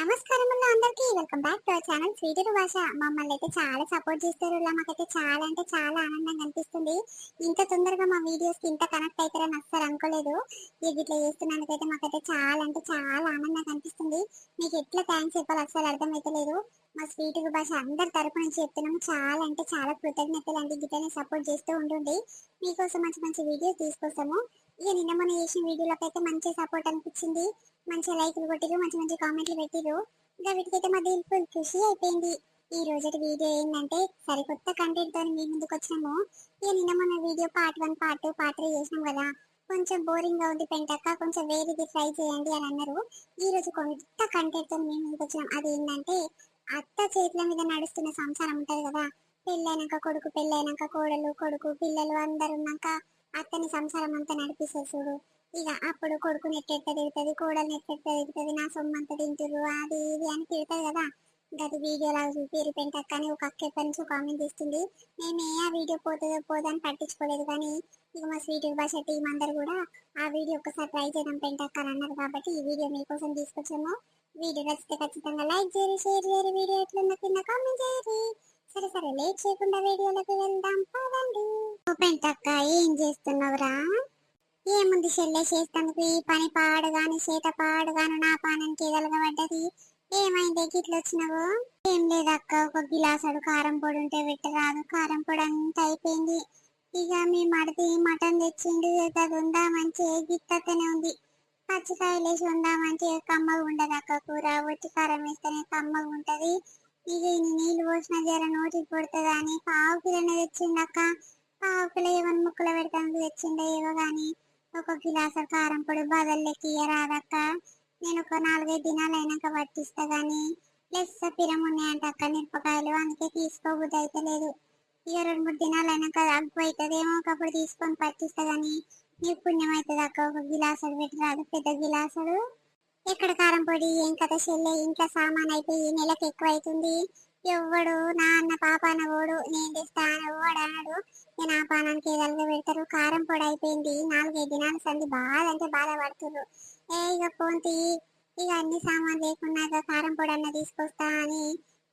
నమస్కారం అందరికి. Welcome back to our channel sweeter భాష మమ్మల్ని అయితే చాలా సపోర్ట్ చేస్తారు. ఇలా మాకైతే చాలా అంటే చాలా ఆనందంగా అనిపిస్తుంది. ఇంత తొందరగా మా వీడియోస్కి ఇంత కనెక్ట్ అవుతారని అస్సలు అనుకోలేదు. ఇది ఇట్లా చేస్తున్నందుకైతే మాకైతే చాలా అంటే చాలా ఆనందంగా అనిపిస్తుంది. మీకు ఎట్లా థ్యాంక్స్ చెప్పాలి అస్సలు అర్థమైతలేదు. మా స్వీట్ భాష అందరి తరపు నుంచి చెప్తున్నాము. చాలా అంటే చాలా కృతజ్ఞతలు అండి. గిట్లనే సపోర్ట్ చేస్తూ ఉండండి. మీకోసం మంచి మంచి వీడియోస్ తీసుకొస్తాము. ఇక నిన్న మొన్న చేసిన వీడియోలకు అయితే మంచి సపోర్ట్ అనిపించింది. మంచి లైక్లు కొట్టిరు మంచి మంచి కామెంట్లు పెట్టిరు ఇంకా వీటికైతే మా దిల్ ఫుల్ ఖుషి అయిపోయింది. ఈ రోజు వీడియో ఏంటంటే సరికొత్త కంటెంట్తో మీ ముందుకు వచ్చినాము. ఇక నిన్న మన video part one part two part three చేసినాం కదా. కొంచెం బోరింగ్గా ఉంది పెంటక్క కొంచెం వేరేది ట్రై చేయండి అని అన్నారు. ఈ రోజు కొత్త కంటెంట్తో మీ ముందుకు వచ్చినాం. అది ఏంటంటే అత్త చేతుల మీద నడుస్తున్న సంసారం ఉంటది కదా. పెళ్ళైనాక కొడుకు పెళ్ళైనాక కోడలు కొడుకు పిల్లలు అందరు ఉన్నాక అత్తని సంసారం అంతా నడిపిస్తారు చూడు. ఇక అప్పుడు కొడుకుని ఎట్టెట్ట తిడుతుంది కోడల్ని ఎట్టెట్ట తిడుతుంది నా సొమ్ము అంతా తింటురు అది ఇది అని తిడుతుంది కదా. గది వీడియోలా చూపిరు పెంటక్క అని ఒక అక్క ఎప్పటి నుంచి కామెంట్ ఇస్తుంది మేము ఆ వీడియో పోతుందో పోదని పట్టించుకోలేదు కానీ ఇక మా స్వీట్ భాష టీం అందరు కూడా ఆ వీడియో ఒకసారి ట్రై చేయడం పెంటక్క అని అన్నారు కాబట్టి ఈ వీడియో మీకోసం తీసుకొచ్చాము. వీడియో నచ్చితే ఖచ్చితంగా లైక్ చేయరు షేర్ చేయరు వీడియో ఎట్లుందో కింద కామెంట్ చేయరు సరే సరే లేట్ చేయకుండా వీడియోలోకి వెళ్దాం పదండి. పెంటక్క ఏం చేస్తున్నావురా? ఏముంది చెల్లె? చేస్తానికి ఈ పని పాడుగాను చేత పాడుగాను నా పానానికి ఎదలగబడ్డది. ఏమైంది? గిట్ల వచ్చినావు? ఏం లేదక్క ఒక గిలాసడు కారం పొడి ఉంటే పెట్టరాదు. కారం పొడి అంతా అయిపోయింది. ఇక మీ మడిది మటన్ తెచ్చిండు అది ఉందా మంచి గిత్తనే ఉంది. పచ్చికాయలు వేసి ఉందా మంచి కమ్మగా ఉండదు అక్క కూర. ఒట్టి కారం వేస్తేనే కమ్మగా ఉంటది. ఇక ఇన్ని నీళ్ళు పోసిన జర నోటికి పడుతుంది అని పావు కిలోనే తెచ్చిండక్క పావు కిలో ఏమని ముక్కలు పెడతాను తెచ్చిండే ఏవో కానీ ఒక గిలాస కారం పొడి బదల్లెక్కి రాదక్క. నేను ఒక నాలుగైదు దినాలు అయినాక పట్టిస్తా గాని లెస్ పిరం ఉన్నాయంట అక్క మిరపకాయలు అందుకే తీసుకోబుద్ది అయితే లేదు. ఇక రెండు మూడు దినాలు అయినాక అగ్గు అవుతుందేమో ఒకప్పుడు తీసుకొని పట్టిస్తా గాని నీకు పుణ్యం అవుతుంది అక్క. ఒక గిలాసుడు పెట్టి రాదు పెద్ద గిలాసుడు. ఎక్కడ కారం పొడి ఏం కథ చెల్లె? ఇంట్లో సామాన్ అయితే ఈ నెలకు ఎక్కువ అవుతుంది ఎవ్వడు నా అన్న పాప అనవోడు నేను తెస్తా అనవాడు అన్నాడు. నేను పానానికి ఏదలుగా పెడతారు? కారం పొడి అయిపోయింది. నాలుగైదు దినాల సంది బాధ అంటే బాధ ఏ ఇక పోంతి ఇక అన్ని సామాన్ లేకుండా కారం పొడి అన్న తీసుకొస్తా అని.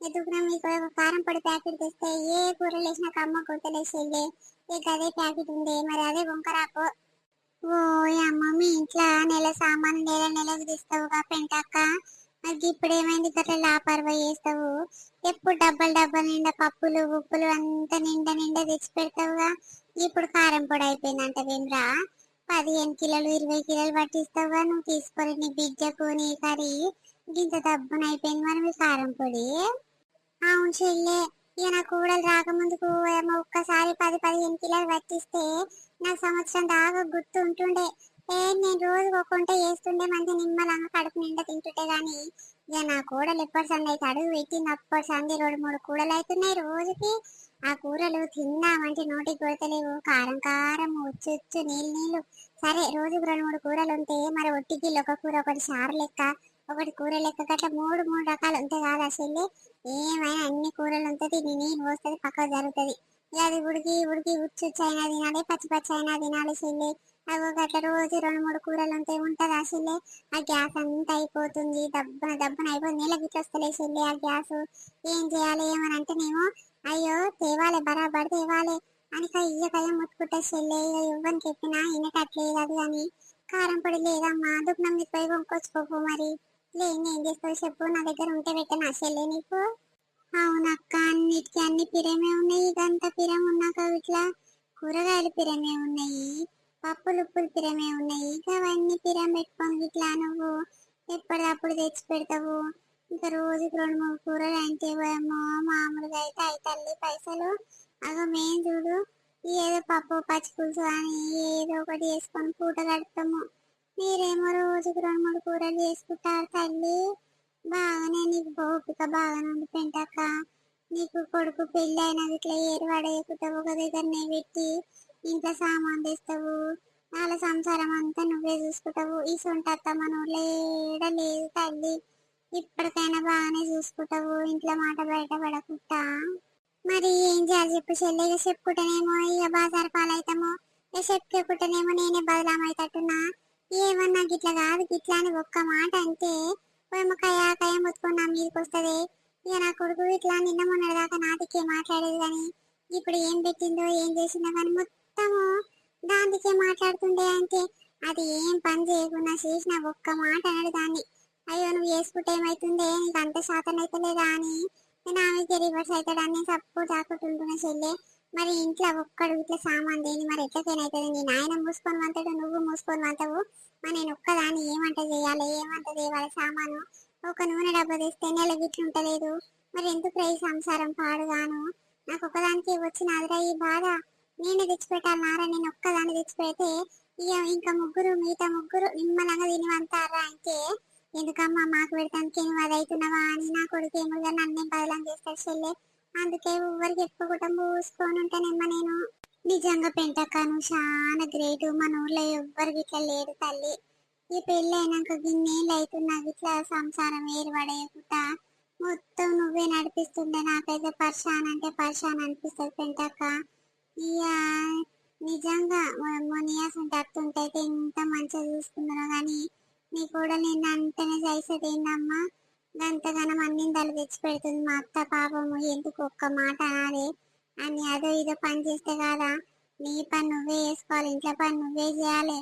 ఎదుగున మీకు ఒక కారం పొడి ప్యాకెట్ తెస్తే ఏ కూరలు వేసినా కమ్మ గుర్తలేసేళ్ళే ఇక అదే ప్యాకెట్ ఉంది. మరి అదే వంకరాకు ఓ అమ్మ మీ ఇంట్లో నెల సామాన్ నెల నెలకు తీస్తావుగా పెంటక్క అది ఇప్పుడు ఏమైంది గట్ల లాపర్వా చేస్తావు? ఎప్పుడు డబ్బలు డబ్బలు నిండా పప్పులు ఉప్పులు అంతా నిండా నిండా తెచ్చి పెడతావుగా? ఇప్పుడు కారం పొడి అయిపోయిందంట వేమ్రా పదిహేను కిలోలు ఇరవై కిలోలు పట్టిస్తావుగా నువ్వు తీసుకొని నీ బిడ్డకు నీ కర్రీ. ఇంత డబ్బున అయిపోయింది మరి మీ కారం పొడి. అవును చెల్లే ఇక నాకు కూడలు రాకముందుకు ఏమో ఒక్కసారి పది పదిహేను కిలోలు పట్టిస్తే నా సంవత్సరం దాకా గుర్తు ఉంటుండే. ఏ నేను రోజు ఒక్కొంట వేస్తుండే మంచి నిమ్మలంగా కడుపు నిండా తింటుంటే గాని ఇక నా కూడలు ఎప్పటి సంది అయితే అడుగు పెట్టి అప్పటి సంది రెండు మూడు కూడలు అవుతున్నాయి రోజుకి. ఆ కూరలు తిందామంటే నోటికి కొడతలేవు కారం కారం ఉచ్చు ఉచ్చు నీళ్ళు నీళ్ళు. సరే రోజుకు రెండు మూడు కూరలు ఉంటే మరి ఒట్టికి ఒక కూర ఒకటి చారు లెక్క ఒకటి కూర లెక్క గట్ల మూడు మూడు రకాలు ఉంటాయి కాదు అసలు. ఏమైనా అన్ని కూరలు ఉంటుంది నీళ్ళు పోస్తుంది పక్కకు జరుగుతుంది. ఇక అది ఉడికి ఉడికి ఉచ్చు ఉచ్చు అయినా తినాలి పచ్చి పచ్చి అయినా తినాలి చెల్లి అవి గట్ల రోజు రెండు మూడు కూరలు ఉంటే ఉంటుంది ఆశిల్లే ఆ గ్యాస్ అంతా అయిపోతుంది దబ్బ దబ్బన అయిపోతుంది నీళ్ళ గిట్ల వస్తలేసిల్లే ఆ గ్యాస్. ఏం చేయాలి ఏమని అంటేనేమో అయ్యో తేవాలి బరాబర్ తేవాలి అని కయ్య ముట్టుకుంటా చెల్లి ఇక ఇవ్వని చెప్పినా వినటట్లేదు అది అని. కారం పొడి లేదమ్మా దుఃఖం నీకు పోయి కొనుక్కొచ్చుకోపు మరి. లేని ఏం చేసుకోవాలి చెప్పు నా దగ్గర ఉంటే పెట్టనా చెల్లి నీకు? అవునక్క అన్నిటికీ అన్ని పిరమే ఉన్నాయి ఇదంతా పిరం ఉన్నాక ఇట్లా కూరగాయలు పిరమే ఉన్నాయి. పప్పులు ఉప్పులు పిరమే ఉన్నాయి. ఇక అవన్నీ తిరం పెట్టుకొని ఇట్లా నువ్వు ఎప్పటికప్పుడు తెచ్చి పెడతావు. ఇంకా రోజుకి రెండు మూడు కూరలు అంటే ఏమో మామూలుగా అయితే అయి తల్లి పైసలు. అగో మేము చూడు ఏదో పప్పు పచ్చి పులుసు అని ఏదో ఒకటి వేసుకొని పూట గడుపుతాము మీరేమో రోజుకి రెండు మూడు కూరలు చేసుకుంటారు తల్లి. బాగానే నీకు ఓపిక బాగానే ఉంది పెంటాక నీకు కొడుకు పెళ్ళి అయినా ఇట్లా ఏరువాడ పడేయకుంటావు ఒక దగ్గరనే పెట్టి ఇంట్లో సామాన్ తెస్తావు? వాళ్ళ సంసారం అంతా నువ్వే చూసుకుంటావు. ఈ సొంట అత్తమ్మ నువ్వు లేడ లేదు తల్లి. ఇప్పటికైనా బాగానే చూసుకుంటావు. ఇంట్లో మాట బయట పడకుండా. మరి ఏం చేయాలి చెప్పు చెల్లె? చెప్పుకుంటేనేమో ఇక బాజారు పాలవుతాము. ఇక చెప్పుకుంటేనేమో నేనే బదలామైతట్టున్నా ఏమన్నా గిట్ల కాదు. గిట్లా అని ఒక్క మాట అంటే పోయమ్మ కయ కయ మీదకి వస్తుంది. ఇక నా కొడుకు ఇట్లా నిన్న మొన్నటిదాకా నాటికే మాట్లాడేది కానీ ఇప్పుడు ఏం పెట్టిందో ఏం చేసిందో కానీ మొత్తము దానికే మాట్లాడుతుండే అంటే అది ఏం పని చేయకుండా చేసిన ఒక్క మాట అన్నాడు దాన్ని. అయ్యో నువ్వు చేసుకుంటే ఏమైతుందే? నీకు అంత శాతం అయితే లేదా అని. నేను ఆమెకి రివర్స్ అవుతాడని సప్పు తాకుంటుంటున్న చెల్లె. మరి ఇంట్లో ఒక్కడు ఇట్లా సామాన్ దేని మరి ఎట్లకేనైతుంది నీ నాయన మూసుకొని వంతాడు నువ్వు మూసుకొని వంతవు. మరి నేను ఒక్కదాన్ని ఏమంట చేయాలి? ఏమంట చేయాలి సామాను? ఒక నూనె డబ్బా తెస్తే నెల గిట్లు ఉంటలేదు. మరి ఎందుకు రై సంసారం పాడుగాను? నాకు ఒక్కదానికి వచ్చిన అదిరా ఈ బాధ. నేనే తెచ్చిపెట్టాలి మారా నేను ఒక్కదాన్ని తెచ్చిపెడితే ఇక ఇంకా ముగ్గురు మిగతా ముగ్గురు నిమ్మలంగా తినివంతారా అంటే ఎందుకమ్మా మాకు పెడతానికి నువ్వు అది అవుతున్నావా అని నా కొడుకు ఏమో నన్ను నన్నే బదలం చేస్తాడు చెల్లె. అందుకే ఎవరికి ఎక్కువ మూసుకొని ఉంటానేమ్మా నేను. నిజంగా పెంటక్క నువ్వు చాలా గ్రేట్. మన ఊర్లో ఎవ్వరికి ఇట్లా లేడు తల్లి. ఈ పెళ్ళి అయినాక గిన్నేళ్ళు అవుతున్నా ఇట్లా సంసారం ఏర్పడేయకుండా మొత్తం నువ్వే నడిపిస్తుండే నాకైతే పర్షాన్ అంటే పర్షాన్ అనిపిస్తుంది పెంటక్క. ఇక నిజంగా మొనియాస్ అంటే ఎంత మంచిగా చూసుకున్నారో కానీ నీ కూడా నేను అంతనే చేసేది ఏందమ్మా గంతగానం అన్నిందాలు తెచ్చి పెడుతుంది మా అత్త పాపము. ఎందుకు ఒక్క మాట అనాలి? అని అదో ఇదో పని చేస్తే కదా? నీ పని నువ్వే వేసుకోవాలి ఇంట్లో పని నువ్వే చేయాలి.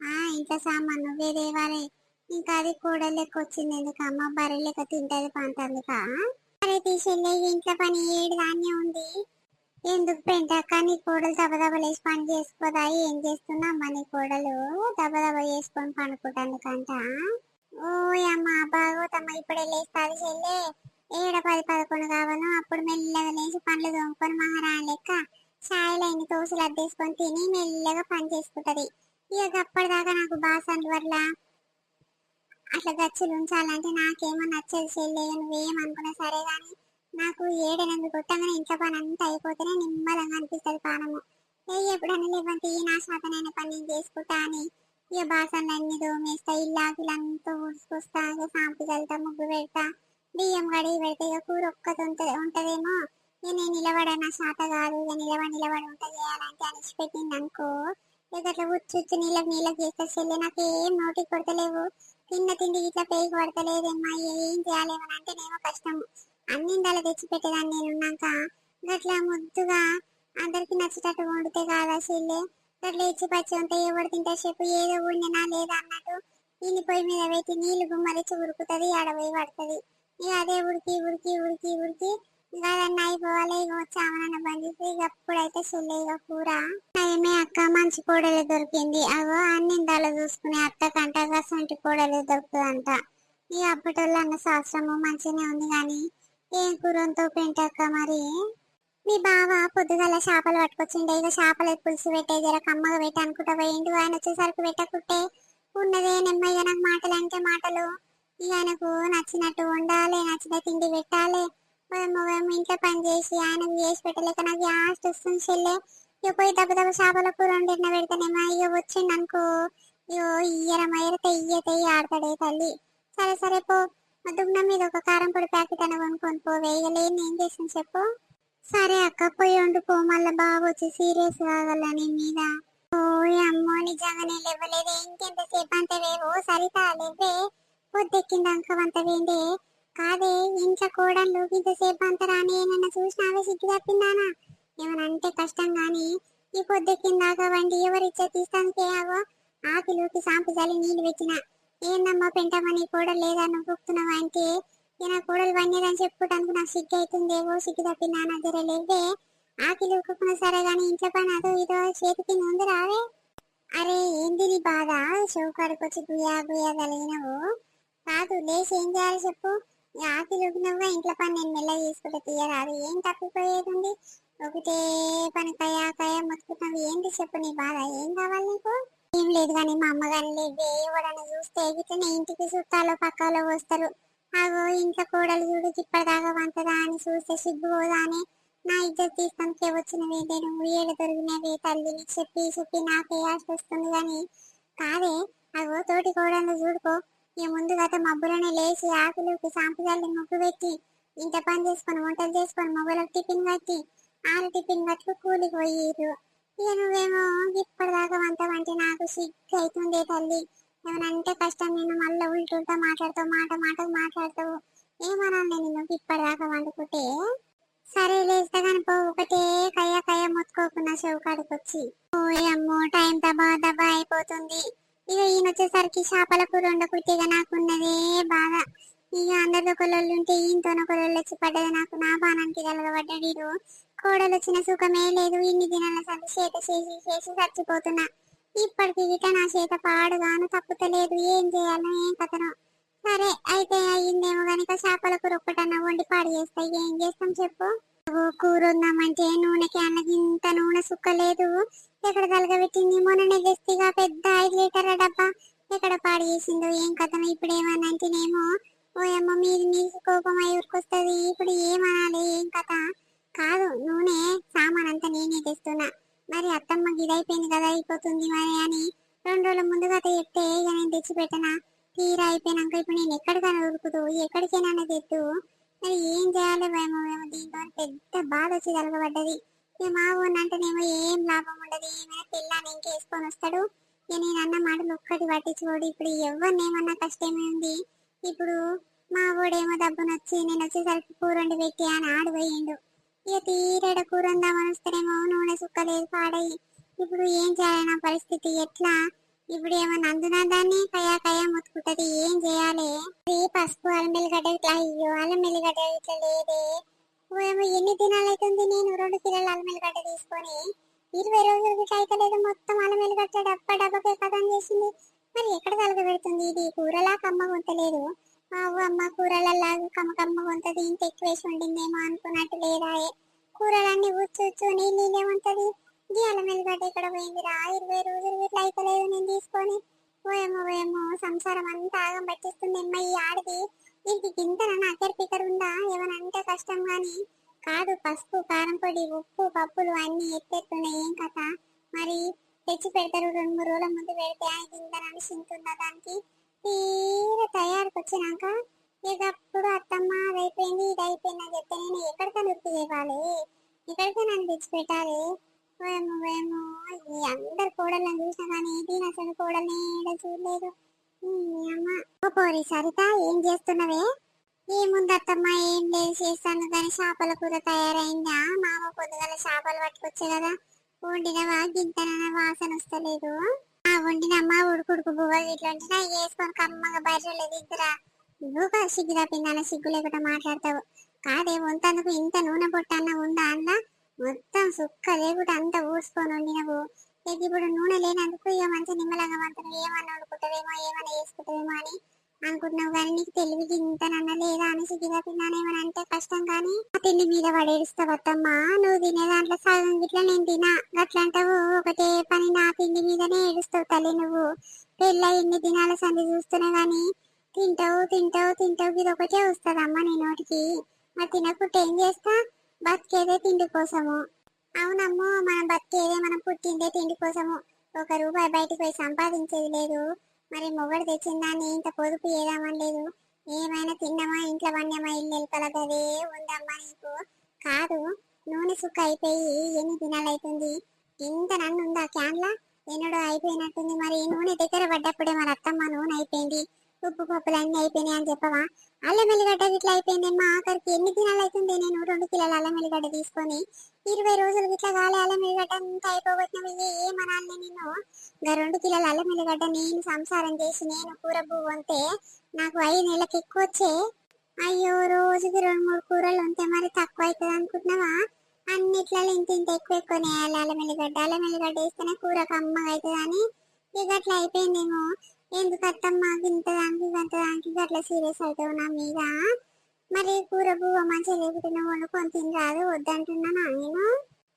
ఆ ఇంట్లో సామాన్ నువ్వే తేవాలి. ఇంకా అది కూడా లెక్క వచ్చింది ఎందుకు? అమ్మ బర్రె లెక్క తింటది పంటందుక అరే తీసేళ్ళే ఇంట్లో పని ఏడు ధాన్యం ఉంది. ఎందుకు పెంటక్క నీ కోడలు దబదబలేసి పని చేసుకోదా ఏం చేస్తున్నా? అమ్మ నీ కోడలు దబదబ చేసుకొని పనుకుంటానుకంట ఓ అమ్మ భాగవతమ్మ ఇప్పుడే లేస్తుంది చెల్లే. ఏడ పది పదకొండు కావాలో అప్పుడు మెల్లగా లేచి పండ్లు తోముకొని మహారాణి లెక్క ఛాయలు అయిన తోసులు అద్దేసుకొని తిని మెల్లగా పని చేసుకుంటది. ఇక అప్పటిదాకా నాకు బాసన్ వల్ల అట్లా గచ్చులు ఉంచాలంటే నాకేమో నచ్చదు చెల్లే. నువ్వేమనుకున్నా సరే కానీ నాకు ఏడెనిమిది కొట్టంగానే ఇంట్లో పని అంతా అయిపోతేనే నిమ్మలంగా అనిపిస్తుంది పానము. ఏ ఎప్పుడన్నా లేవంటే ఈ నా శాతనైన పని నేను చేసుకుంటా అని ఇక బాసన్లు దోమేస్తా ఇల్లాకిలంతా ఊడ్చుకొస్తా ఇక సాంపు చల్లుతా ముగ్గు పెడతా బియ్యం కడిగి పెడితే ఇక కూర ఒక్కటి ఉంటుంది ఉంటుందేమో. ఇక నేను నిలబడ నా శాత కాదు ఇక నిలబడి నిలబడి ఉంట చేయాలంటే అనిచి పెట్టింది అనుకో. ఇక అట్లా ఉచ్చు నీళ్ళకి నీళ్ళకి చేస్తే చెల్లి నాకు ఏం నోటికి కొడతలేవు. తిన్న తిండి ఇట్లా పేగి పడతలేదమ్మా ఏం చేయాలేమని అంటే నేమో కష్టము. అన్నిందాలు తెచ్చి పెట్టేదాన్ని నేను ఉన్నాక గట్లా ముద్దుగా అందరికి నచ్చేటట్టు వండితే కాదా చెల్లె? గట్లా ఇచ్చి పచ్చి ఉంటే ఎవడు తింటే చెప్పు? ఏదో వండినా లేదా అన్నట్టు నీళ్ళు పొయ్యి మీద పెట్టి నీళ్ళు గుమ్మరిచి ఉరుకుతుంది అడవి పడుతుంది. ఇక అదే ఉడికి ఉడికి ఉడికి ఉడికి కాదన్నా అయిపోవాలి. ఇక వచ్చామన్న బంధిస్తే ఇక అప్పుడైతే చెల్లె ఇక కూర. ఏమే అక్క మంచి కోడలు దొరికింది. అగో అన్నిందాలు చూసుకునే అత్త కంట గసంటి కోడలు దొరుకుతుందంట. ఇక అప్పటి అన్న శాస్త్రము మంచిగానే ఉంది కానీ ఏం కూరంతో పెంటక్క మరి? మీ బావ పొద్దుగల చేపలు పట్టుకొచ్చిండే. ఇక చేపలు పులుసు పెట్టే? జర కమ్మగా పెట్టి అనుకుంటా పోయిండు. ఆయన వచ్చేసరికి పెట్టకుంటే ఉన్నదే నెమ్మదిగా నాకు మాటలు అంటే మాటలు. ఇక ఆయనకు నచ్చినట్టు ఉండాలి నచ్చిన తిండి పెట్టాలి. మేము ఇంట్లో పని చేసి ఆయన చేసి పెట్టలేక నాకు లాస్ట్ వస్తుంది చెల్లె. ఇక పోయి దెబ్బ దెబ్బ చేపల కూర వండిన పెడితేనేమో. ఇక వచ్చిండు అనుకో. ఇయో ఇయ్యర మయ్యర తెయ్య తెయ్య ఆడతాడే తల్లి. సరే సరే పో. దుగ్నం మీద ఒక కారం పొడి ప్యాకెట్ అని కొనుక్కొని పో వేయలేని ఏం చేసింది చెప్పు. సరే అక్క పోయి వండుకో మళ్ళీ బాబు వచ్చి సీరియస్ కాగల నీ మీద. ఓయ్ అమ్మో నిజంగానే లేవలేదే ఇంకెంతసేపు అంత వేవు సరిత లేవే. పొద్దెక్కిందాక అంత వేండే కాదే ఇంట్లో కోడళ్ళు ఇంతసేపు అంత రాని ఏమన్నా చూసినావే సిగ్గు తప్పిందానా ఏమన్నా అంటే కష్టం గాని ఈ పొద్దెక్కిందాక వండి ఎవరిచ్చే తీస్తానికే ఆగో. ఆకిలోకి సాంపు చలి నీళ్ళు పెట్టిన. ఏందమ్మా పెంటమని కూడా లేదా? నువ్వు అంటే నా కోడలు వండేదని చెప్పుకోవడానికి నాకు సిగ్గు అవుతుందేవో సిగ్గు తప్పి నాన్న దగ్గర లేవే ఆకిలి ఉక్కుకున్నా సరే కానీ ఇంట్లో పని అదో ఇదో చేతికి ముందు రావే. అరే ఏంది నీ బాధ? షోకాడికి వచ్చి గుయా గుయా కలిగినవు కాదు లేచి ఏం చేయాలి చెప్పు. ఈ ఆకిలి ఉగ్గినవుగా ఇంట్లో పని నేను మెల్ల చేసుకుంటే తీయరాదు. ఏం తప్పిపోయేది ఉంది ఒకటే పని కయా కయా మొత్తుకున్నావు. ఏంటి చెప్పు నీ బాధ? ఏం కావాలి నీకు? ఏం లేదు కానీ మా అమ్మగారిని లేదు ఎవడన్నా చూస్తే ఇట్లనే ఇంటికి చుట్టాలో పక్కలో వస్తారు. అగో ఇంట్లో కోడలు చూడు ఇప్పటిదాకా వంతదా అని చూస్తే సిగ్గుపోదా అని నా ఇద్దరు తీస్తానికే వచ్చినవేంటే నువ్వు ఏడు దొరికినవే తల్లిని చెప్పి చెప్పి నాకు ఆశ వస్తుంది కానీ కాదే. అగో తోటి కోడలు చూడుకో. ఈ ముందు గత మబ్బులనే లేచి ఆకులుకి సాంపుజల్లి ముగ్గు పెట్టి ఇంత పని చేసుకొని వంటలు చేసుకొని మొగ్గులకు టిఫిన్ కట్టి ఆరు టిఫిన్ కట్లు కూలికి పోయిర్రు. ఇక నువ్వేమో ఇప్పటిదాకా వంట వంటి నాకు సిగ్గు అవుతుందే తల్లి. ఏమనంటే కష్టం నేను మళ్ళీ ఉల్టుల్టా మాట్లాడతావు మాట మాటకు మాట్లాడతావు ఏమనాలి నిన్ను ఇప్పటిదాకా వండుకుంటే? సరే లేస్తా కానీ పో ఒకటే కయ్య కయ్య మొత్తుకోకుండా చెవు వచ్చి ఓయమ్మో టైం దబా దబా అయిపోతుంది. ఇక ఈయన వచ్చేసరికి చేపల కూర వండకుట్టిగా నాకున్నదే బాగా ఇక అందరితో ఒకళ్ళు ఉంటే ఈయనతో ఒకళ్ళు వచ్చి పడ్డది నాకు. నా బాణానికి కలగబడ్డాడు కోడలొచ్చిన కోడలు వచ్చిన సుఖమే లేదు. ఇన్ని దినాల సంది చేత చేసి చేసి చచ్చిపోతున్నా. ఇప్పటికి గిట నా చేత పాడుగాను తప్పుతలేదు. ఏం చేయాలో ఏం కథను. సరే అయితే అయ్యిందేమో గనక చేపల కూర ఒక్కటన్నా వండి పాడు చేస్తా. ఏం చేస్తాం చెప్పు. కూర ఉందామంటే నూనెకి అన్నకి ఇంత నూనె సుక్కలేదు ఎక్కడ తలగబెట్టింది? మొన్ననే తెస్తిగా పెద్ద ఐదు లీటర్ల డబ్బా ఎక్కడ పాడు చేసిందో? ఏం కథను? ఇప్పుడు ఏమన్నా అంటేనేమో అమ్మ మీది మీకు కోపం అయి ఇప్పుడు ఏమనాలి? ఏం కథ? కాదు నూనె సామాన్ అంతా నేనే తెస్తున్నా. మరి అత్తమ్మ గిదైపోయింది కదా అయిపోతుంది మరి అని రెండు రోజుల ముందుగా చెప్తే ఇక నేను తెచ్చి పెట్టనా తీరా అయిపోయినాక ఇప్పుడు నేను ఎక్కడికైనా ఉరుకుతూ ఎక్కడికైనా తెద్దు మరి ఏం చేయాలో భయమో ఏమో దీంతో పెద్ద బాధ వచ్చి కలగబడ్డది ఇక మా ఊరినంటేనేమో ఏం లాభం ఉండదు ఏమైనా పిల్లని ఇంకేసుకొని వస్తాడు. ఇక నేను అన్న మాటలు ఒక్కటి పట్టించుకోడు. ఇప్పుడు ఎవరినేమన్నా కష్టమే ఉంది ఇప్పుడు మా వాడేమో దబ్బునొచ్చి నేను వచ్చేసరికి కూర పెట్టి అని ఆడిపోయిండు. ఇక తీరడ కూరందా ఉందామని నూనె సుక్కలేదు పాడయి ఇప్పుడు ఏం చేయాలి నా పరిస్థితి? ఎట్లా? ఇప్పుడు ఏమన్నా అందునా దాన్ని? కయా కయా ముత్తుకుంటది. ఏం చేయాలి? ఈ పసుపు అల్లం వెల్లిగడ్డ ఇట్లా అయ్యో అల్లం వెల్లిగడ్డ ఇట్లా లేదే. ఓ ఏమో ఎన్ని దినాలు అవుతుంది నేను రెండు కిలోల అల్లం వెల్లిగడ్డ తీసుకొని? ఇరవై రోజులకి ఇట్లా అయితే లేదు మొత్తం అల్లం వెల్లిగడ్డ డబ్బా డబ్బకే కథం చేసింది. మరి ఎక్కడ కలగ పెడుతుంది ఇది కూరలా కమ్మ గుంతలేదు మా అమ్మ కూరలలా కమ్మ ఉంటది ఇంత ఎక్కువ వేసి వండిందేమో అనుకున్నట్టు లేదా కూరలన్నీ ఉచ్చు ఉచ్చు నీళ్ళు నీళ్ళేముంటది ఇది అల్లం వెల్లిగడ్డ ఇక్కడ పోయింది రా ఇరవై రోజులు ఇట్లా అయితే నేను తీసుకొని. పోయేమో పోయేమో సంసారం అంతా ఆగం పట్టిస్తుంది అమ్మ ఈ ఆడిది. దీనికి గింతన? అక్కర్ పికర్ ఉందా? ఏమైనా అంటే కష్టం కానీ కాదు పసుపు కారం పొడి ఉప్పు పప్పులు అన్ని ఎత్తెత్తున్నాయి. ఏం కథ? మరి తెచ్చి పెడతారు రెండు మూడు రోజుల ముందు పెడితే ఆ గింతనని సింతుందా దానికి? తీర తయారుకు వచ్చినాక ఇక అత్తమ్మ అదైపోయింది ఇది అయిపోయింది అని చెప్తే నేను ఎక్కడికైనా ఉరికి తేవాలి ఎక్కడికైనా నన్ను తెచ్చి పెట్టాలి ఓయమ్మో ఈ అందరు కోడళ్ళని చూసినా కానీ దీని అసలు కోడల్ని ఏడ చూడలేదు. అమ్మ. పోరి సరిత ఏం చేస్తున్నవే? ఏముంది అత్తమ్మ ఏం లేదు చేస్తాను. కానీ చేపల కూర తయారైందా? మామ పొద్దుగల చేపలు పట్టుకొచ్చే కదా. వండినవా? గింతన వాసన వస్తలేదు. వండినమ్మా ఉడుకుడుకు బువ్వలు ఇట్లా వండినా వేసుకొని కమ్మగా బర్రెలు ఇద్దరా నువ్వు సిగ్గురా తప్పిందన్న సిగ్గు లేకుండా మాట్లాడతావు. కాదే వంతందుకు ఇంత నూనె పొట్టన్న ఉందా అన్న? మొత్తం సుక్క లేకుండా అంత ఊసుకొని వండినవు. ఇది ఇప్పుడు నూనె లేనందుకు ఇక మంచి నిమ్మలంగా వంతను ఏమన్నా వండుకుంటావేమో ఏమన్నా వేసుకుంటావేమో అని అనుకుంటున్నావు కానీ నీకు తెలివికి ఇంతనన్నా లేదా అని సిగ్గుగా తిన్నానేమని అంటే కష్టం కానీ ఆ తిండి మీద పడేస్తావు అత్తమ్మా నువ్వు తినే దాంట్లో సగం గిట్ల నేను తినా. గట్లా అంటావు ఒకటే పని నా తిండి మీదనే ఏడుస్తావు తల్లి నువ్వు. పెళ్ళ ఎన్ని దినాల సంధి చూస్తున్నా కానీ తింటావు తింటావు తింటావు ఇది ఒకటే వస్తుందమ్మా నీ నోటికి. మరి తినకుంటే ఏం చేస్తా? బతికేదే తిండి కోసము. అవునమ్మో మనం బతికేదే మనం పుట్టిందే తిండి కోసము. ఒక రూపాయి బయటికి పోయి సంపాదించేది లేదు. మరి మొగడు తెచ్చిన దాన్ని ఇంత పొదుపు ఏదామని లేదు. ఏమైనా తిన్నామా ఇంట్లో వండామా ఇల్లు వెళ్ళగలదే ఉందమ్మా నీకు. కాదు నూనె సుక్క అయిపోయి ఎన్ని దినాలు అవుతుంది ఇంత నన్ను ఉందా క్యాన్లా? ఎన్నడో అయిపోయినట్టుంది. మరి నూనె దగ్గర పడ్డప్పుడే మరి అత్తమ్మ నూనె అయిపోయింది. ఉప్పు పప్పులు అన్ని అయిపోయినాయి అని చెప్పవా? అల్లం వెల్లిగడ్డ ఇట్లా అయిపోయిందమ్మా ఆఖరికి ఎన్ని దినాలు అవుతుంది నేను రెండు కిలోల అల్లం వెల్లిగడ్డ తీసుకొని ఇరవై రోజులు ఇట్లా కాలే అల్లం వెల్లిగడ్డ అంతా అయిపోగొట్టినవి ఏమనాలి నేను. ఇంకా రెండు కిలోల అల్లం వెల్లిగడ్డ నేను సంసారం చేసి నేను కూర పువ్వు నాకు ఐదు నెలలకు ఎక్కువ వచ్చే. అయ్యో రోజుకి రెండు మూడు కూరలు ఉంటే మరి తక్కువ అవుతుంది అనుకుంటున్నావా? అన్నిట్లలో ఇంత ఇంత ఎక్కువ ఎక్కువ వేయాలి అల్లం వెల్లిగడ్డ అల్లం వెల్లిగడ్డ వేస్తేనే కూర కమ్మగా అవుతుంది అని ఇక అట్లా అయిపోయిందేమో. ఎందుకు అత్తమ్మ ఇంత దానికి ఇంత దానికి అట్లా సీరియస్ అవుతావు నా మీద? మరి కూర పువ్వు మంచిగా లేకపోతే వండుకొని తిని రాదు వద్దంటున్నానా నేను.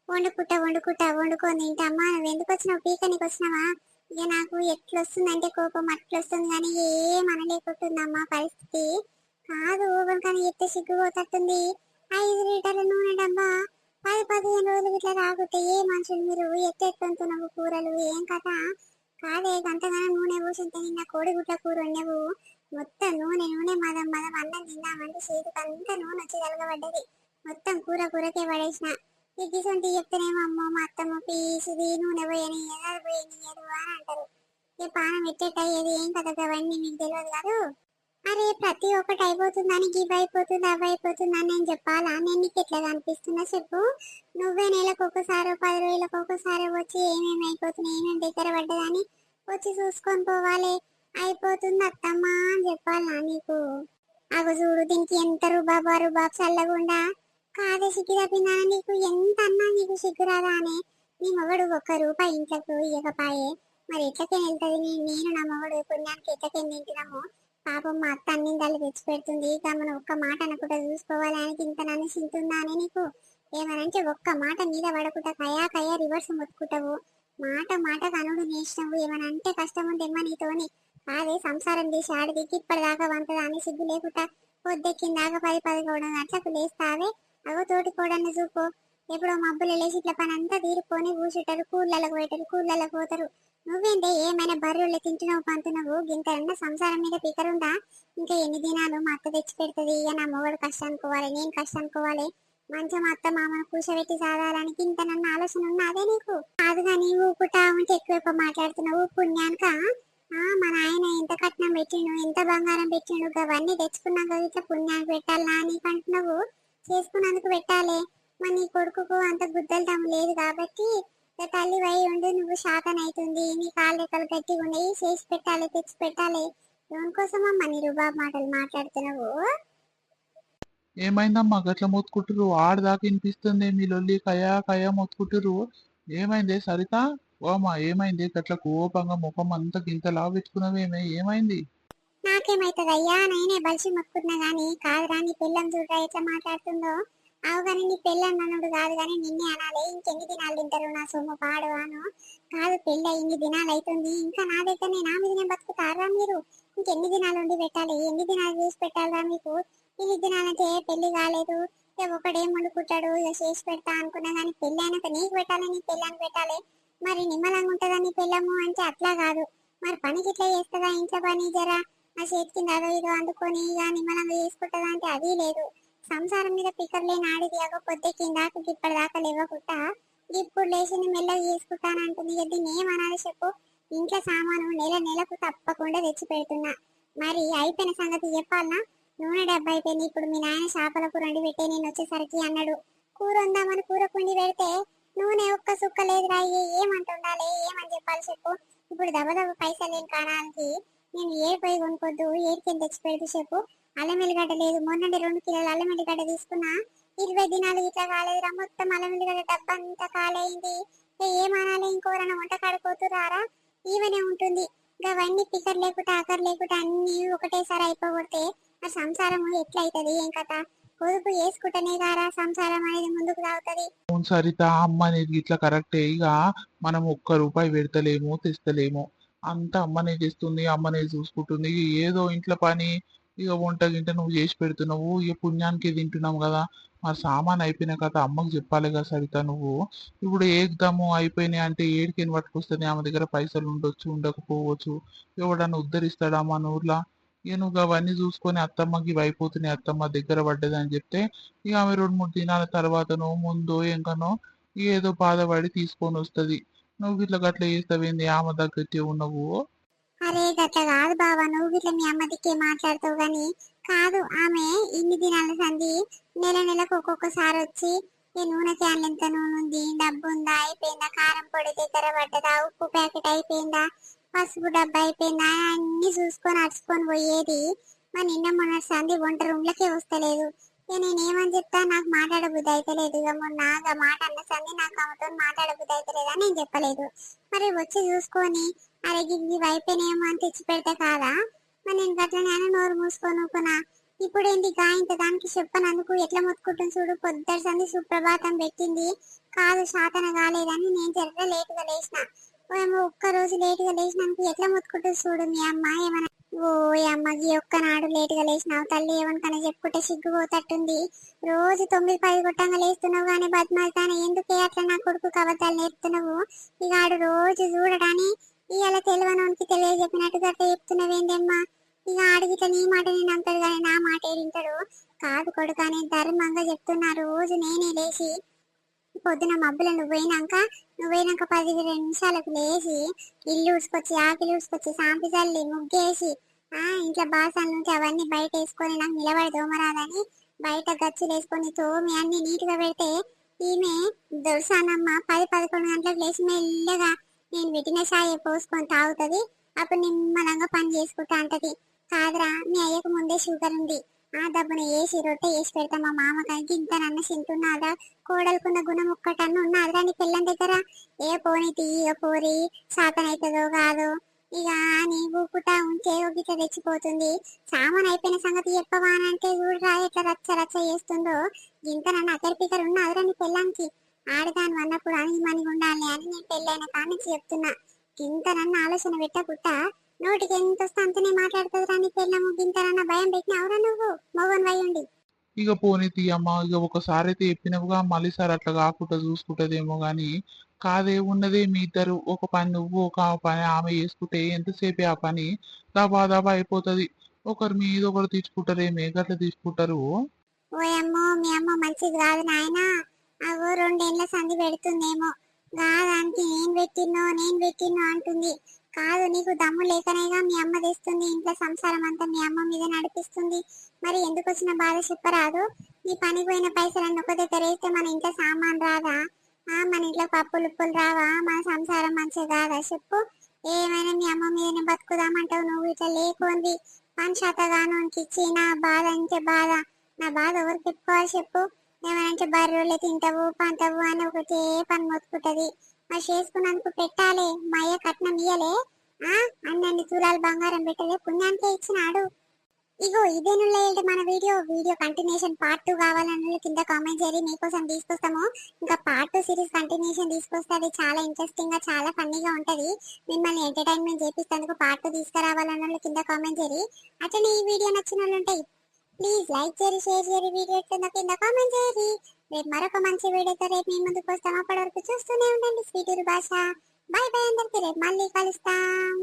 వండుకుంటా వండుకుంటా వండుకొని తింటామా నువ్వు ఎందుకు వచ్చినావు? పీకనికి వచ్చినావా? ఇక నాకు ఎట్లా వస్తుందంటే కోపం అట్లొస్తుంది కానీ ఏం అనలేకుంటుందమ్మా పరిస్థితి. కాదు కానీ ఎట్ట సిగ్గుపోతట్టుంది. ఐదు లీటర్ల నూనె డబ్బా. పది పదిహేను రోజులు ఇట్లా రాకుంటే ఏ మనుషులు మీరు? ఎట్టెత్తుంటున్నావు కూరలు? ఏం కదా కాదే గంటగానే నూనె పోసింటే నిన్న కోడిగుడ్ల కూర వండావు. మొత్తం నూనె నూనె మదం మదం అన్నం తిందామంటే చేతికంతా నూనె వచ్చి తలగబడ్డది మొత్తం కూర కూరకే పడేసిన. ఇగ్గిసొంటి చెప్తేనేమో అమ్మో మా అత్తమ్మ పీసిది నూనె పోయని ఎదారు పోయని అని అంటారు. ఏ పానం ఎట్టేట ఏది ఏం కదా అవన్నీ మీకు తెలియదు కాదు? అరే ప్రతి ఒక్కటి అయిపోతుందని గివ్ అయిపోతుంది అవి అయిపోతుంది అని నేను చెప్పాలా? నేను నీకు ఎట్లా కనిపిస్తున్నా చెప్పు. నువ్వే నెలకు ఒకసారి పది రోజులకు ఒకసారి వచ్చి ఏమేమి అయిపోతున్నాయి ఏమేమి దగ్గర పడ్డదని వచ్చి చూసుకొని పోవాలి. అయిపోతుంది అత్తమ్మా అని చెప్పాలా నీకు? అవి చూడు దీనికి ఎంత రుబాబా రుబాబ్ చల్లకుండా కాదే సిగ్గు తప్పిందా నీకు? ఎంత అన్నా నీకు సిగ్గు రాదా అని? నీ మొగడు ఒక్క రూపాయి ఇంట్లోకి ఇవ్వకపాయే మరి ఎట్లకే వెళ్తుంది? నేను నా మొగడు పుణ్యానికి ఎట్లకే తింటున్నాము? పాపం మా అత్త అన్నిందాలు తెచ్చి పెడుతుంది ఇక మనం ఒక్క మాట అనకుండా చూసుకోవాలని ఇంత నన్ను నీకు? ఏమనంటే ఒక్క మాట మీద పడకుండా కయా కయా రివర్స్ మొత్తుకుంటావు. మాట మాట కనుడు నేసినావు ఏమనంటే కష్టం ఉందేమ్మా నీతోని. అదే సంసారం చేసి దిక్కి ఇప్పటిదాకా వంతదా అని సిగ్గు లేకుండా పొద్దెక్కిందాకా పది పది కూడా అట్లకు లేస్తావే? అగో తోటి కోడన్ని చూపో. ఎప్పుడో మబ్బులు లేచి ఇట్లా పని అంతా తీరుకొని కూర్చుంటారు కూళ్ళలకు పోయేటారు కూళ్ళలకు పోతారు. నువ్వేంటే ఏమైనా బర్రెలు తింటున్నావు పంతున్నావు గింత సంసారం మీద పీకరుందా ఇంకా ఎన్ని దినాలు మా అత్త తెచ్చి పెడుతుంది? ఇక నా మొగడు కష్టం అనుకోవాలి నేను కష్టం అనుకోవాలి మంచిగా మా అత్త మామను కూర్చోబెట్టి సాధారానికి ఇంత నన్ను ఆలోచన ఉన్నదే నీకు? కాదు కానీ ఊపుటా ఉంటే ఎక్కువ ఎక్కువ మాట్లాడుతున్నావు పుణ్యానిక ఆ మా నాయన ఎంత కట్నం పెట్టిండు ఎంత బంగారం పెట్టిండు అవన్నీ తెచ్చుకున్నాక ఇట్లా పుణ్యానికి పెట్టాలా నీకు అంటున్నావు? చేసుకున్నందుకు పెట్టాలి. మరి నీ కొడుకుకు అంత గుద్దలు లేదు కాబట్టి తల్లి వై ఉండి నువ్వు శాతం అవుతుంది నీ కాళ్ళు రెక్కలు గట్టిగా ఉన్నాయి చేసి పెట్టాలి తెచ్చి పెట్టాలి. దేనికోసం అమ్మ నీ రుబాబ్ మాటలు మాట్లాడుతున్నావు? ఏమైందమ్మా? గట్ల మొత్తుకుంటుర్రు. ఆడదాకా వినిపిస్తుంది. మీ లొల్లి కయా కయా మొత్తుకుంటుర్రు. ఏమైంది? సరిత? ఓ అమ్మా ఏమైంది? గట్ల కోపంగా ముఖం అంతా గింతలా పెట్టుకున్నావేమే ఏమైంది? నాకేమైతుంది అయ్యా నేనే బలిసి మొక్కుతున్నా గానీ కాదురా నీ పిల్లం చూడరా ఎట్లా మాట్లాడుతుందో? అవు కానీ నీ పెళ్ళి నన్నుడు కాదు కానీ నిన్నే అనాలి ఇంకెన్ని దినాలు తింటారు నా సొమ్ము పాడువాను? కాదు పెళ్ళి ఇన్ని దినాలు అవుతుంది ఇంకా నా దగ్గర నేను మీదనే బతుకుతారా మీరు? ఇంకెన్ని దినాలు ఉండి పెట్టాలి ఎన్ని దినాలు చేసి పెట్టాలరా మీకు? ఇన్ని దినాలంటే పెళ్ళి కాలేదు ఇక ఒకడేం వండుకుంటాడు ఇక చేసి పెడతా అనుకున్నా కానీ పెళ్ళి అయినాక నీకు పెట్టాలి నీ పెళ్ళానికి పెట్టాలి. మరి నిమ్మలంగా ఉంటుందా నీ పెళ్ళము అంటే అట్లా కాదు. మరి పనికి ఇట్లా చేస్తుందా ఇంట్లో పని జరా? నా చేతి కింద అదో ఇదో అందుకొని ఇక నిమ్మలంగా చేసుకుంటుందా అంటే అది లేదు. సంసారం మీద పికర్లే లేని ఆడిది అగో పొద్దు కిందాక ఇప్పటిదాకా లేవకుండా ఇప్పుడు లేచి మెల్లగా చేసుకుంటానంటుంది. ఇక నేమనాలి చెప్పు? ఇంట్లో సామాను నెల నెలకు తప్పకుండా తెచ్చి పెడుతున్నా మరి అయిపోయిన సంగతి చెప్పాలనా? నూనె డబ్బా అయిపోయింది. ఇప్పుడు మీ నాయన చేపల కూర వండి పెట్టే నేను వచ్చేసరికి అన్నాడు. కూర ఉందామని కూర కుండి పెడితే నూనె ఒక్క సుక్క లేదురా రాయి ఏమంటుండాలి? ఏమని చెప్పాలి చెప్పు? ఇప్పుడు దెబ్బ పైసలు లేని కారణానికి నేను ఏ పోయి కొనుక్కోద్దు. ఏడికి తెచ్చి పెడుతూ చెప్పు? అల్లం ఎల్లిగడ్డ లేదు. మొన్నటి రెండు కిలోలు అల్లం ఎల్లిగడ్డ తీసుకున్నా. ఇరవై దినాలు ఇట్లా కాలేదురా. మొత్తం అల్లం ఎల్లిగడ్డ డబ్బా అంతా కాలైంది ఏమనాలి ఇంకోరన్నా వంట కాడుకోతురారా ఈవెనే ఉంటుంది. అవన్నీ పికర్ లేకుండా ఆకర్ లేకుండా అన్ని ఒకటేసారి అయిపోగొడితే ఆ సంసారం ఎట్లయితది? ఏం కథ? పొదుపు చేసుకుంటేనే కారా సంసారం అనేది ముందుకు సాగుతుంది? అవును సరిత అమ్మ అనేది ఇట్లా కరెక్టే. ఇక మనం ఒక్క రూపాయి పెడతలేము తెస్తలేము. అంత అమ్మనే చేస్తుంది అమ్మనే చూసుకుంటుంది. ఏదో ఇంట్లో పని ఇక వంట గింట నువ్వు చేసి పెడుతున్నావు ఇక పుణ్యానికి తింటున్నాం కదా. మరి సామాన్ అయిపోయిన కదా అమ్మకు చెప్పాలి కదా సరిత నువ్వు. ఇప్పుడు ఏద్దాము అయిపోయినాయి అంటే ఏడికి పట్టుకొస్తుంది ఆమె దగ్గర పైసలు ఉండొచ్చు ఉండకపోవచ్చు. ఎవడన్నా ఉద్ధరిస్తాడా మన ఊర్లో ఇక నువ్వు అవన్నీ చూసుకొని అత్తమ్మకి ఇవి అయిపోతున్నాయి అత్తమ్మ దగ్గర పడ్డది అని చెప్తే ఇక ఆమె రెండు మూడు దినాల తర్వాతనో ముందో ఎంకనో ఏదో బాధపడి తీసుకొని వస్తది. నువ్వు ఇట్లా గట్ల చేస్తావేంది? ఆమె దగ్గరికి ఉన్నావు. అరే గట్ల కాదు బావా నువ్వు గిట్ల మీ అమ్మ దిక్కే మాట్లాడుతావు గాని కాదు ఆమె ఇన్ని దినాల సంధి నెల నెలకు ఒక్కొక్కసారి వచ్చి ఈ నూనె క్యాన్లు ఎంత నూనె ఉంది? డబ్బు ఉందా? అయిపోయిందా? కారం పొడి దగ్గర పడ్డదా ఉప్పు ప్యాకెట్ అయిపోయిందా? పసుపు డబ్బా అయిపోయిందా? అన్ని చూసుకొని అడుచుకొని పోయేది. మా నిన్న మొన్న సంధి వంట రూమ్లకే వస్తలేదు. నేను ఏమని చెప్తా? నాకు మాట్లాడబుద్ధి అయితలేదు ఇక మొన్న ఆ మాట అన్న సంది నాకు ఆమెతో మాట్లాడబుద్ధి అయితలేదు అని నేను చెప్పలేదు. మరి వచ్చి చూసుకొని అరే గివి వైపోయినేమో అని తెచ్చి పెడితే కాదా? మరి నేను గట్లనే నోరు మూసుకొని ఊరుకున్నా ఇప్పుడు ఏంటి గా? ఇంత దానికి చెప్పనందుకు ఎట్లా మొత్తుకుంటుంది చూడు? పొద్దుట సంది సుప్రభాతం పెట్టింది. కాదు శాతన కాలేదని నేను జర లేటుగా లేచిన. ఒక్క రోజు లేటుగా లేచినందుకు ఎట్లా మొత్తుకుంటుంది చూడు మీ అమ్మ? ఏమన్నా ఓ అమ్మకి ఒక్క నాడు లేటుగా లేచినావు తల్లి. ఏమనుకన్నా చెప్పుకుంటే సిగ్గుపోతట్టుంది. రోజు తొమ్మిది పది కొట్టంగా లేస్తున్నావు కానీ బద్మాతానే ఎందుకే అట్లా నా కొడుకు కబద్దాలు నేర్పుతున్నావు? ఇక ఆడు రోజు చూడడాని ఇవాళ తెలియనోనికి తెలియజెప్పినట్టుగా అట్లా చెప్తున్నావేందమ్మా? ఇక ఆడికి ఇట్లా నీ మాట నేను అంటాడు కానీ నా మాట ఏడింటాడు కాదు కొడుకు అని ధర్మంగా చెప్తున్నా. రోజు నేనే లేచి పొద్దున మబ్బులు నువ్వు పోయినాక నువ్వు పోయినాక పది నిమిషాలకు లేచి ఇల్లు ఊసుకొచ్చి ఆకిలి ఊసుకొచ్చి సాంపి చల్లి ముగ్గేసి ఆ ఇంట్లో బాసనలు నుంచి అవన్నీ బయట వేసుకొని నాకు నిలబడి దోమరాదని బయట గచ్చులు వేసుకొని తోమి అన్ని నీట్గా పెడితే ఈమె దొరసానమ్మ పది పదకొండు గంటలకు లేచి మెల్లగా నేను పెట్టిన సాయి పోసుకొని తాగుతుంది. అప్పుడు నిమ్మలంగా పని చేసుకుంటా అంటది. కాదురా మీ అయ్యకు ముందే షుగర్ ఉంది. ఆ దబ్బున వేసి రొట్టె వేసి పెడతా మా మామకాయకి ఇంత నన్న తింటున్నాదా కోడలుకున్న గుణం ఒక్కటన్న ఉన్నదిరా నీ పిల్లని దగ్గర? ఏ పోని తీయో పోరి సాతనైతుందో కాదో? ఇక నీ ఊపుట ఉంచే ఒక తెచ్చిపోతుంది. సామాన్ అయిపోయిన సంగతి చెప్పవా అని అంటే చూడరా ఎట్లా రచ్చ రచ్చ చేస్తుందో? ఇంత నన్ను అక్కడి పిక్కర్ ఉన్నదిరా నీ పిల్లానికి ఆడదాని అన్నప్పుడు అని ఉండాలి అని నేను పెళ్ళైన కానించి చెప్తున్నా. ఇంత నన్ను ఆలోచన పెట్టకుట్టా నోటికి ఎంత వస్తే అంతనే మాట్లాడుతుందిరా నీ పిల్లము గింతనన్న భయం పెట్టినావురా నువ్వు? మగన్ వయ్యండి ఇక పోనీ తీయమ్మ ఇక ఒకసారి అయితే చెప్పినవుగా మళ్ళీసారి అట్లా కాకుండా చూసుకుంటదేమో గాని కాదే ఉన్నదే మీ ఇద్దరు ఒక పని నువ్వు ఒక పని ఆమె చేసుకుంటే ఎంతసేపే ఆ పని? దబా దబా అయిపోతది. ఒకరి మీద ఒకరు తీసుకుంటారేమే గట్లా తీసుకుంటారు. ఓయమ్మో మీ అమ్మ మంచిది కాదు నాయన. అగో రెండేళ్ళ సంధి పెడుతుందేమో. కాదానికి నేను పెట్టినో నేను పెట్టినో అంటుంది. కాదు నీకు దమ్ము లేకనేగా మీ అమ్మ తెస్తుంది ఇంట్లో సంసారం అంతా మీ అమ్మ మీద నడిపిస్తుంది. మరి ఎందుకు వచ్చిన బాధ చెప్పరాదు? నీ పనికి పోయిన పైసలన్నీ ఒక దగ్గర వేస్తే మన ఇంట్లో సామాన్ రాదా? ఆ మన ఇంట్లో పప్పులు ఉప్పులు రావా? మన సంసారం మంచిగా కాదా? చెప్పు. ఏమైనా మీ అమ్మ మీదనే బతుకుదామంటావు నువ్వు? ఇట్లా లేకుంది. పని శాతగాను ఇచ్చి నా బాధ అంటే బాధ. నా బాధ ఎవరు చెప్పుకోవాలి చెప్పు? ఏమైనా బర్రెలు తింటావు పంటవు అని ఒకటే పని మొత్తుకుంటది. ఆ చేసుకున్నందుకు పెట్టాలి మా అయ్య కట్నం ఇయ్యలే. ఆ అన్నన్ని తూలాలు బంగారం పెట్టలే పుణ్యానికే ఇచ్చినాడు ఇగో ఇదేనులే మన video? Video continuation part two కావాలన్న కింద కామెంట్ చేయాలి మీకోసం తీసుకొస్తాము. ఇంకా పార్ట్ టూ సిరీస్ కంటిన్యూషన్ తీసుకొస్తే అది చాలా ఇంట్రెస్టింగ్గా చాలా ఫన్నీగా ఉంటది. మిమ్మల్ని ఎంటర్టైన్మెంట్ చేపిస్తేందుకు పార్ట్ టూ తీసుకురావాలన్న కింద కామెంట్ చేయాలి అట్లనే ఈ వీడియో నచ్చిన వాళ్ళు ఉంటాయి ప్లీజ్ లైక్ చేయరు షేర్ చేయరు వీడియో కింద కామెంట్ చేయండి రేపు మరొక మంచి వీడియోతో రేపు మీ ముందుకు వస్తాం. అప్పటి వరకు చూస్తూనే ఉండండి. స్వీటూరు భాష. బాయ్ బాయ్ అందరికీ. రేపు మళ్ళీ కలుస్తాం.